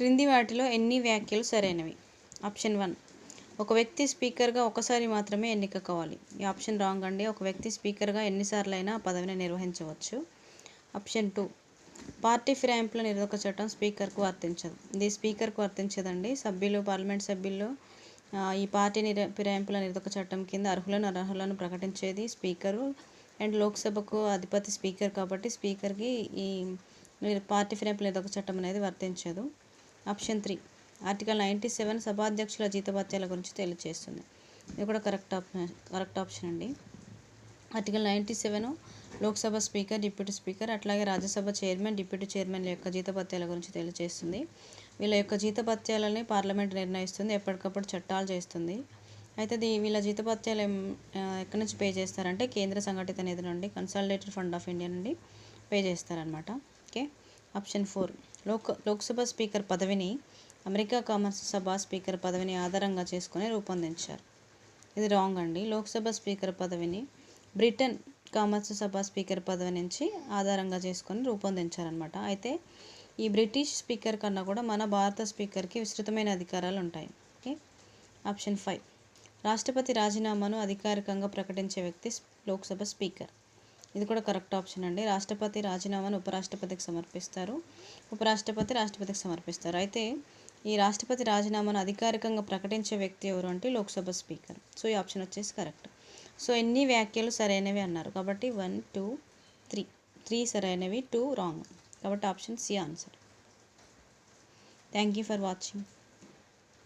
క్రింది వాటిలో ఎన్ని వ్యాఖ్యలు సరైనవి? Option one. ఒక వ్యక్తి స్పీకర్గా ఒకసారి మాత్రమే ఎన్నిక కావాలి ఈ ఆప్షన్ రాంగ్ అండి. ఒక వ్యక్తి స్పీకర్గా ఎన్నిసార్లు అయినా ఆ పదవిని నిర్వహించవచ్చు. Option two. పార్టీ ఫిరాయింపుల నిరోధక చట్టం స్పీకర్కు వర్తించదు. ఇది స్పీకర్కు వర్తించదండి. సభ్యులు పార్లమెంట్ సభ్యులు ఈ పార్టీ నిర ఫిరాయింపుల నిరోధక చట్టం కింద అర్హులను అనర్హులను ప్రకటించేది స్పీకరు. అండ్ లోక్సభకు అధిపతి స్పీకర్ కాబట్టి స్పీకర్కి ఈ పార్టీ ఫిరాయింపుల నిరోధక చట్టం అనేది వర్తించదు. Option three. Article ninety seven సభాధ్యక్షుల జీతభత్యాల గురించి తెలియజేస్తుంది. ఇది కూడా కరెక్ట్ ఆప్షన్ కరెక్ట్ ఆప్షన్ అండి. Article ninety seven Lok Sabha speaker deputy speaker అట్లాగే రాజ్యసభ చైర్మన్ డిప్యూటీ చైర్మన్ల యొక్క జీతభత్యాల గురించి తెలియజేస్తుంది. వీళ్ళ యొక్క జీతభత్యాలని పార్లమెంట్ నిర్ణయిస్తుంది ఎప్పటికప్పుడు చట్టాలు చేస్తుంది. అయితే వీళ్ళ జీతభత్యాలు ఎక్కడి నుంచి పే చేస్తారంటే కేంద్ర సంఘటిత నిధి నుండి కన్సాలిడేటెడ్ ఫండ్ ఆఫ్ ఇండియా నుండి పే చేస్తారనమాట okay? Option four. Lok Lok Sabha speaker పదవిని అమెరికా కామర్స్ సభ స్పీకర్ పదవిని ఆధారంగా చేసుకుని రూపొందించారు. ఇది రాంగ్ అండి. లోక్సభ స్పీకర్ పదవిని బ్రిటన్ కామర్స్ సభ స్పీకర్ పదవి నుంచి ఆధారంగా చేసుకొని రూపొందించారనమాట అయితే ఈ బ్రిటిష్ స్పీకర్ కన్నా కూడా మన భారత స్పీకర్కి విస్తృతమైన అధికారాలు ఉంటాయి. ఓకే? Option five. రాష్ట్రపతి రాజీనామాను అధికారికంగా ప్రకటించే వ్యక్తి లోక్సభ స్పీకర్. ఇది కూడా కరెక్ట్ ఆప్షన్ అండి. రాష్ట్రపతి రాజీనామాను ఉపరాష్ట్రపతికి సమర్పిస్తారు. ఉపరాష్ట్రపతి రాష్ట్రపతికి సమర్పిస్తారు. అయితే ఈ రాష్ట్రపతి రాజీనామాను అధికారికంగా ప్రకటించే వ్యక్తి ఎవరు అంటే లోక్సభ స్పీకర్. సో ఈ ఆప్షన్ వచ్చేసి కరెక్ట్. సో ఎన్ని వ్యాఖ్యలు సరైనవి అన్నారు. కాబట్టి వన్ టూ త్రీ. త్రీ సరైనవి టూ రాంగ్. కాబట్టి option C answer. Thank you for watching.